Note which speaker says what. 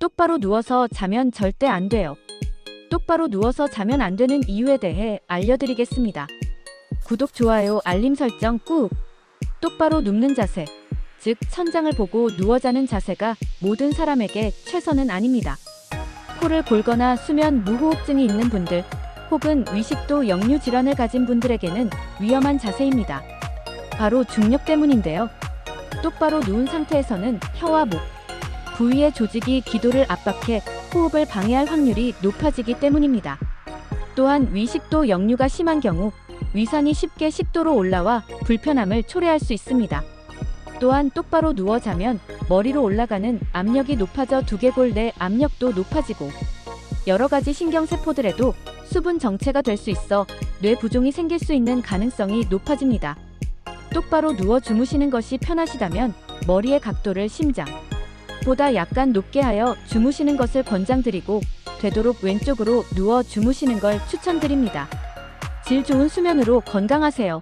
Speaker 1: 똑바로 누워서 자면 절대 안 돼요. 똑바로 누워서 자면 안 되는 이유에 대해 알려드리겠습니다. 구독, 좋아요, 알림 설정 꾹! 똑바로 눕는 자세. 즉, 천장을 보고 누워 자는 자세가 모든 사람에게 최선은 아닙니다. 코를 골거나 수면 무호흡증이 있는 분들, 혹은 위식도 역류 질환을 가진 분들에게는 위험한 자세입니다. 바로 중력 때문인데요. 똑바로 누운 상태에서는 혀와 목, 부위의 조직이 기도를 압박해 호흡을 방해할 확률이 높아지기 때문입니다. 또한 위식도 역류가 심한 경우 위산이 쉽게 식도로 올라와 불편함을 초래할 수 있습니다. 또한 똑바로 누워 자면 머리로 올라가는 압력이 높아져 두개골 내 압력도 높아지고 여러 가지 신경세포들에도 수분 정체가 될 수 있어 뇌 부종이 생길 수 있는 가능성이 높아집니다. 똑바로 누워 주무시는 것이 편하시다면 머리의 각도를 심장 보다 약간 높게 하여 주무시는 것을 권장드리고 되도록 왼쪽으로 누워 주무시는 걸 추천드립니다. 질 좋은 수면으로 건강하세요.